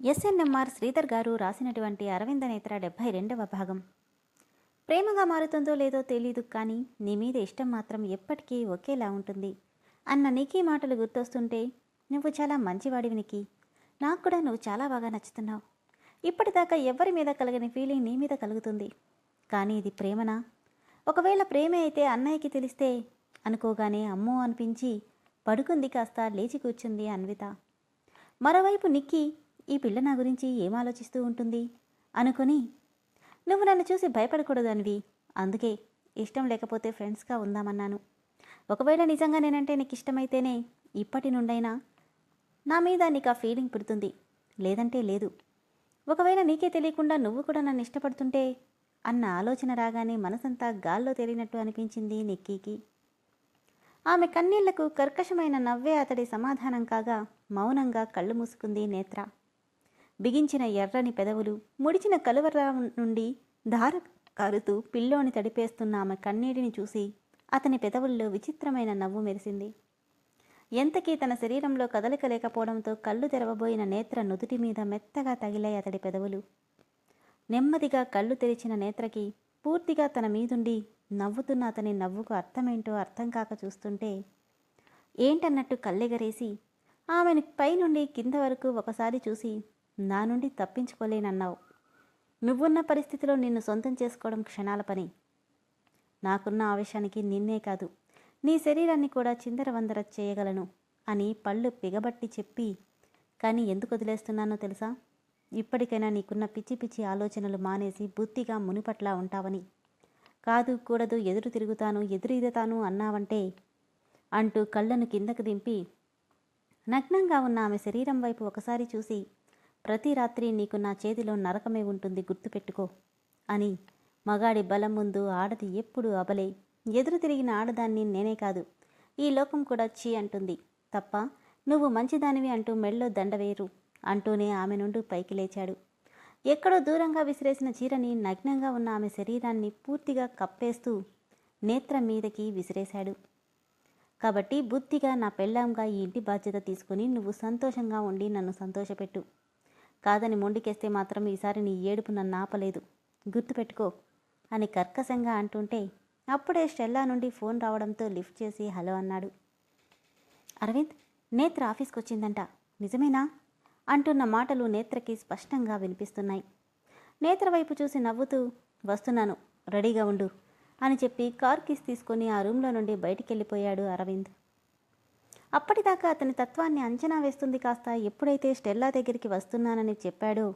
SNMR Sridhar గారు రాసినటువంటి అరవింద నేత్ర డెబ్భై రెండవ భాగం. ప్రేమగా మారుతుందో లేదో తెలీదు కానీ నీ మీద ఇష్టం మాత్రం ఎప్పటికీ ఒకేలా ఉంటుంది. అన్న నీకీ మాటలు గుర్తొస్తుంటే నువ్వు చాలా మంచివాడివి నికి. నాకు కూడా నువ్వు చాలా బాగా నచ్చుతున్నావు. ఇప్పటిదాకా ఎవరి మీద కలగని ఫీలింగ్ నీ మీద కలుగుతుంది. కానీ ఇది ప్రేమనా? ఒకవేళ ప్రేమే అయితే అన్నయ్యకి తెలిస్తే అనుకోగానే అమ్మో అనిపించి పడుకుంది కాస్త లేచి కూర్చుంది అన్విత. మరోవైపు నిక్కి ఈ పిల్ల నా గురించి ఏం ఆలోచిస్తూ ఉంటుంది? అనుకుని నువ్వు నన్ను చూసి భయపడకూడదు అనివి అందుకే ఇష్టం లేకపోతే ఫ్రెండ్స్గా ఉందామన్నాను. ఒకవేళ నిజంగా నేనంటే నీకు ఇష్టమైతేనే ఇప్పటి నుండైనా నా మీద నీకు ఆ ఫీలింగ్ పుడుతుంది. లేదంటే లేదు. ఒకవేళ నీకే తెలియకుండా నువ్వు కూడా నన్ను ఇష్టపడుతుంటే అన్న ఆలోచన రాగానే మనసంతా గాల్లో తేలినట్టు అనిపించింది నిక్కీకి. ఆమె కన్నీళ్ళకు కర్కశమైన నవ్వే అతడి సమాధానం కాగా మౌనంగా కళ్ళు మూసుకుంది నేత్ర. బిగించిన ఎర్రని పెదవులు ముడిచిన కలువర నుండి ధార కారుతూ పిల్లోని తడిపేస్తున్న ఆమె కన్నీటిని చూసి అతని పెదవుల్లో విచిత్రమైన నవ్వు మెరిసింది. ఎంతకీ తన శరీరంలో కదలిక లేకపోవడంతో కళ్ళు తెరవబోయిన నేత్ర నుదుటి మీద మెత్తగా తగిలాయి అతడి పెదవులు. నెమ్మదిగా కళ్ళు తెరిచిన నేత్రకి పూర్తిగా తన మీదుండి నవ్వుతున్న అతని నవ్వుకు అర్థమేంటో అర్థం కాక చూస్తుంటే ఏంటన్నట్టు కళ్ళెగరేసి ఆమెను పైనుండి కింద వరకు ఒకసారి చూసి నా నుండి తప్పించుకోలేనన్నావు. నువ్వున్న పరిస్థితిలో నిన్ను సొంతం చేసుకోవడం క్షణాల పని. నాకున్న ఆవేశానికి నిన్నే కాదు నీ శరీరాన్ని కూడా చిందరవందర చేయగలను అని పళ్ళు పిగబట్టి చెప్పి కానీ ఎందుకు వదిలేస్తున్నానో తెలుసా? ఇప్పటికైనా నీకున్న పిచ్చి పిచ్చి ఆలోచనలు మానేసి బుద్ధిగా మునిపట్లా ఉంటావని. కాదు కూడదు ఎదురు తిరుగుతాను ఎదురీదతాను అన్నావంటే అంటూ కళ్ళను కిందకు దింపి నగ్నంగా ఉన్న ఆమె శరీరం వైపు ఒకసారి చూసి ప్రతి రాత్రి నీకు నా చేతిలో నరకమే ఉంటుంది గుర్తుపెట్టుకో. అని మగాడి బలం ముందు ఆడది ఎప్పుడు అబలే. ఎదురు తిరిగిన ఆడదాన్ని నేనే కాదు. ఈ లోకం కూడా చీ అంటుంది. తప్ప నువ్వు మంచిదానివి అంటూ మెళ్ళో దండవేరు అంటూనే ఆమె నుండి పైకి లేచాడు. ఎక్కడో దూరంగా విసిరేసిన చీరని నగ్నంగా ఉన్న ఆమె శరీరాన్ని పూర్తిగా కప్పేస్తూ నేత్రం మీదకి విసిరేశాడు. కాబట్టి బుద్ధిగా నా పెళ్ళాంగా ఈ ఇంటి బాధ్యత తీసుకుని నువ్వు సంతోషంగా ఉండి నన్ను సంతోషపెట్టు. కాదని మొండికేస్తే మాత్రం ఈసారి నీ ఏడుపు నన్ను ఆపలేదు. గుర్తుపెట్టుకో అని కర్కశంగా అంటుంటే అప్పుడే స్టెల్లా నుండి ఫోన్ రావడంతో లిఫ్ట్ చేసి హలో అన్నాడు. అరవింద్ నేత్ర ఆఫీస్కి వచ్చిందంట నిజమేనా? అంటున్న మాటలు నేత్రకి స్పష్టంగా వినిపిస్తున్నాయి. నేత్ర వైపు చూసి నవ్వుతూ వస్తున్నాను రెడీగా ఉండు అని చెప్పి కార్ కీస్ తీసుకొని ఆ రూమ్లో నుండి బయటికి వెళ్ళిపోయాడు అరవింద్. అప్పటిదాకా అతని తత్వాన్ని అంచనా వేస్తుంది కాస్త ఎప్పుడైతే స్టెల్లా దగ్గరికి వస్తున్నానని చెప్పాడో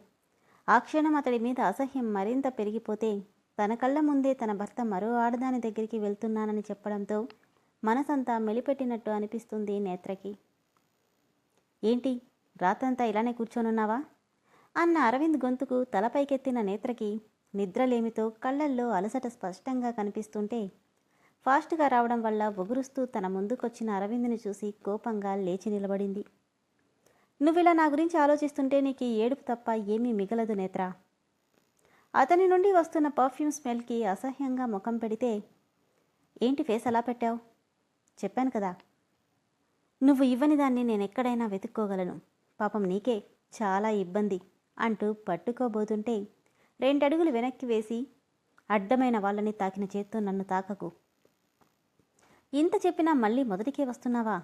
ఆ క్షణం అతడి మీద అసహ్యం మరింత పెరిగిపోతే తన కళ్ళ ముందే తన భర్త మరో ఆడదాని దగ్గరికి వెళ్తున్నానని చెప్పడంతో మనసంతా మెలిపెట్టినట్టు అనిపిస్తుంది నేత్రకి. ఏంటి రాత్రంతా ఇలానే కూర్చోనున్నావా? అన్న అరవింద్ గొంతుకు తలపైకెత్తిన నేత్రకి నిద్రలేమితో కళ్ళల్లో అలసట స్పష్టంగా కనిపిస్తుంటే ఫాస్ట్గా రావడం వల్ల ఒగురుస్తూ తన ముందుకొచ్చిన అరవింద్ని చూసి కోపంగా లేచి నిలబడింది. నువ్విలా నా గురించి ఆలోచిస్తుంటే నీకు ఏడుపు తప్ప ఏమీ మిగలదు నేత్ర. అతని నుండి వస్తున్న పర్ఫ్యూమ్ స్మెల్కి అసహ్యంగా ముఖం పెడితే ఏంటి ఫేస్ అలా పెట్టావు? చెప్పాను కదా. నువ్వు ఇవ్వని దాన్ని నేను ఎక్కడైనా వెతుక్కోగలను. పాపం నీకే చాలా ఇబ్బంది అంటూ పట్టుకోబోతుంటే రెండడుగులు వెనక్కి వేసి అడ్డమైన వాళ్ళని తాకిన చేత్తో నన్ను తాకకు. ఇంత చెప్పినా మళ్ళీ మొదటికే వస్తున్నావా?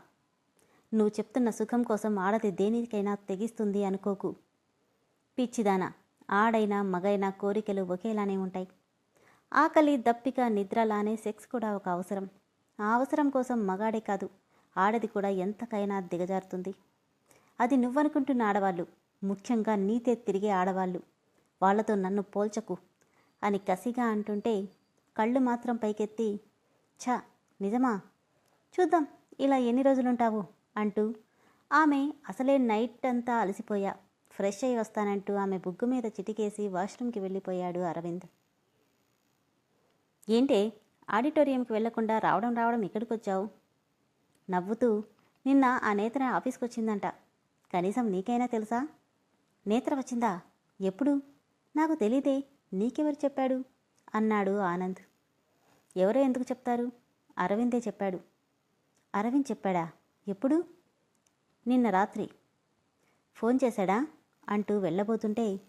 నువ్వు చెప్తున్న సుఖం కోసం ఆడది దేనికైనా తెగిస్తుంది అనుకోకు. పిచ్చిదానా ఆడైనా మగైనా కోరికలు ఒకేలానే ఉంటాయి. ఆకలి దప్పిక నిద్రలానే సెక్స్ కూడా ఒక అవసరం. ఆ అవసరం కోసం మగాడే కాదు ఆడది కూడా ఎంతకైనా దిగజారుతుంది. అది నువ్వనుకుంటున్న ఆడవాళ్ళు ముఖ్యంగా నీతే తిరిగే ఆడవాళ్ళు. వాళ్ళతో నన్ను పోల్చకు అని కసిగా అంటుంటే కళ్ళు మాత్రం పైకెత్తి ఛ నిజమా? చూద్దాం ఇలా ఎన్ని రోజులుంటావు? అంటూ ఆమె అసలే నైట్ అంతా అలసిపోయా. ఫ్రెష్ అయి వస్తానంటూ ఆమె బుగ్గు మీద చిటికేసి వాష్రూమ్కి వెళ్ళిపోయాడు అరవింద్. ఏంటే ఆడిటోరియంకి వెళ్ళకుండా రావడం రావడం ఇక్కడికి వచ్చావు నవ్వుతూ నిన్న ఆ నేత్ర ఆఫీస్కి వచ్చిందంట కనీసం నీకైనా తెలుసా? నేత్ర వచ్చిందా? ఎప్పుడు? నాకు తెలియదే నీకెవరు చెప్పాడు? అన్నాడు ఆనంద్. ఎవరో ఎందుకు చెప్తారు? అరవిందే చెప్పాడు. అరవింద్ చెప్పాడా? ఎప్పుడు? నిన్న రాత్రి. ఫోన్ చేశాడా? అంటూ వెళ్ళబోతుంటే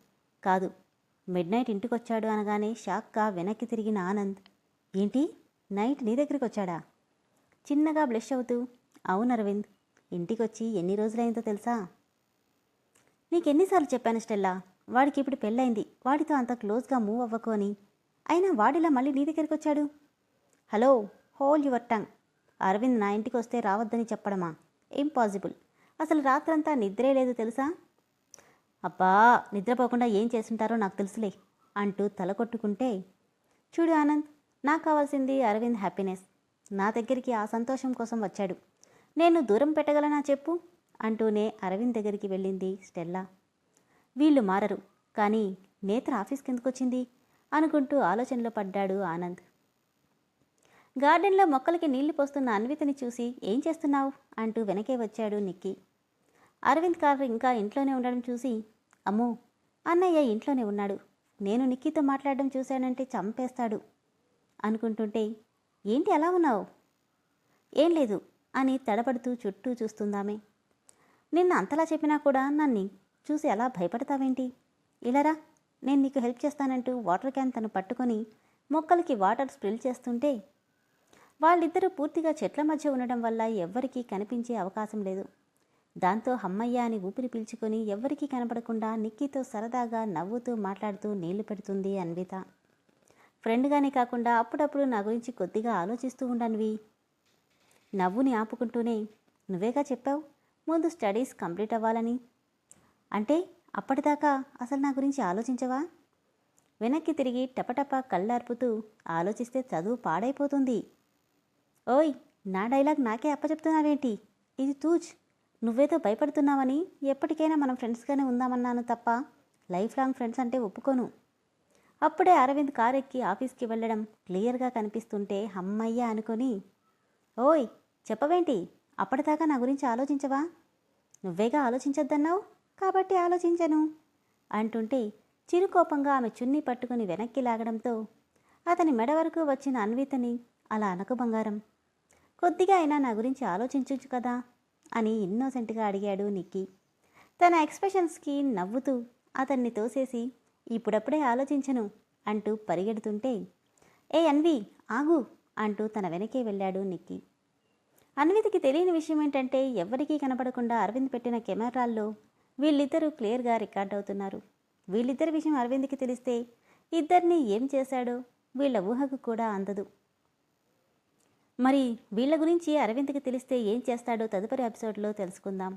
కాదు మిడ్ నైట్ ఇంటికొచ్చాడు అనగానే షాక్గా వెనక్కి తిరిగిన ఆనంద్ ఏంటి? నైట్ నీ దగ్గరికి వచ్చాడా చిన్నగా బ్లష్ అవుతూ అవును అరవింద్ ఇంటికొచ్చి ఎన్ని రోజులైందో తెలుసా? నీకెన్నిసార్లు చెప్పాను స్టెల్లా వాడికి ఇప్పుడు పెళ్ళైంది వాడితో అంత క్లోజ్గా మూవ్ అవ్వకు అని అయినా వాడిలా మళ్ళీ నీ దగ్గరికి వచ్చాడు hello hold your tongue. Arvind నా ఇంటికి వస్తే రావద్దని చెప్పడమా? ఇంపాసిబుల్. అసలు రాత్రంతా నిద్రే లేదు తెలుసా? అబ్బా నిద్రపోకుండా ఏం చేస్తుంటారో నాకు తెలుసులే అంటూ తల కొట్టుకుంటే చూడు ఆనంద్ నాకు కావాల్సింది అరవింద్ హ్యాపీనెస్. నా దగ్గరికి ఆ సంతోషం కోసం వచ్చాడు. నేను దూరం పెట్టగలనా చెప్పు? అంటూనే అరవింద్ దగ్గరికి వెళ్ళింది స్టెల్లా. వీళ్ళు మారరు కానీ నేత్ర ఆఫీస్కి ఎందుకు వచ్చింది? అనుకుంటూ ఆలోచనలో పడ్డాడు ఆనంద్. గార్డెన్లో మొక్కలకి నీళ్ళు పోస్తున్న అన్వితని చూసి ఏం చేస్తున్నావు? అంటూ వెనకే వచ్చాడు నిక్కీ. అరవింద్ కార్ ఇంకా ఇంట్లోనే ఉండడం చూసి అమ్మో అన్నయ్య ఇంట్లోనే ఉన్నాడు. నేను నిక్కీతో మాట్లాడడం చూశానంటే చంపేస్తాడు అనుకుంటుంటే ఏంటి ఎలా ఉన్నావు? ఏం లేదు అని తడబడుతూ చుట్టూ చూస్తుందామే. నిన్న అంతలా చెప్పినా కూడా నన్ను చూసి ఎలా భయపడతావేంటి? ఇలారా నేను నీకు హెల్ప్ చేస్తానంటూ వాటర్ క్యాన్ తను పట్టుకొని మొక్కలకి వాటర్ స్ప్రిల్ చేస్తుంటే వాళ్ళిద్దరూ పూర్తిగా చెట్ల మధ్య ఉండడం వల్ల ఎవ్వరికీ కనిపించే అవకాశం లేదు. దాంతో హమ్మయ్య అని ఊపిరి పీల్చుకొని ఎవ్వరికీ కనపడకుండా నిక్కీతో సరదాగా నవ్వుతూ మాట్లాడుతూ నీళ్ళు పెడుతుంది అన్విత. ఫ్రెండ్గానే కాకుండా అప్పుడప్పుడు నా గురించి కొద్దిగా ఆలోచిస్తూ ఉండన్వి నవ్వుని ఆపుకుంటూనే నువ్వేగా చెప్పావు? ముందు స్టడీస్ కంప్లీట్ అవ్వాలని. అంటే అప్పటిదాకా అసలు నా గురించి ఆలోచించవా? వెనక్కి తిరిగి టపటప కళ్ళార్పుతూ ఆలోచిస్తే చదువు పాడైపోతుంది. ఓయ్ నా డైలాగ్ నాకే అప్పచెప్తున్నావేంటి? ఇది తూజ్. నువ్వేదో భయపడుతున్నావని ఎప్పటికైనా మనం ఫ్రెండ్స్గానే ఉందామన్నాను తప్ప లైఫ్ లాంగ్ ఫ్రెండ్స్ అంటే ఒప్పుకోను. అప్పుడే అరవింద్ కార్ ఎక్కి ఆఫీస్కి వెళ్ళడం క్లియర్గా కనిపిస్తుంటే హమ్మయ్య అనుకొని ఓయ్ చెప్పవేంటి? అప్పటిదాకా నా గురించి ఆలోచించవా? నువ్వేగా ఆలోచించొద్దన్నావు? కాబట్టి ఆలోచించను అంటుంటే చిరుకోపంగా ఆమె చున్నీ పట్టుకుని వెనక్కి లాగడంతో అతని మెడ వరకు వచ్చిన అన్వితని అలా అనకు బంగారం. కొద్దిగా అయినా నా గురించి ఆలోచించచ్చు కదా? అని ఇన్నోసెంట్గా అడిగాడు నిక్కీ. తన ఎక్స్ప్రెషన్స్కి నవ్వుతూ అతన్ని తోసేసి ఇప్పుడప్పుడే ఆలోచించను అంటూ పరిగెడుతుంటే ఏ అన్వి ఆగు అంటూ తన వెనకే వెళ్ళాడు నిక్కీ. అన్వితికి తెలియని విషయం ఏంటంటే ఎవ్వరికీ కనపడకుండా అరవింద్ పెట్టిన కెమెరాల్లో వీళ్ళిద్దరూ క్లియర్గా రికార్డ్ అవుతున్నారు. వీళ్ళిద్దరి విషయం అరవింద్కి తెలిస్తే ఇద్దరిని ఏం చేశాడో వీళ్ళ ఊహకు కూడా అందదు. మరి వీళ్ళ గురించి అరవింద్కి తెలిస్తే ఏం చేస్తాడో తదుపరి ఎపిసోడ్లో తెలుసుకుందాం.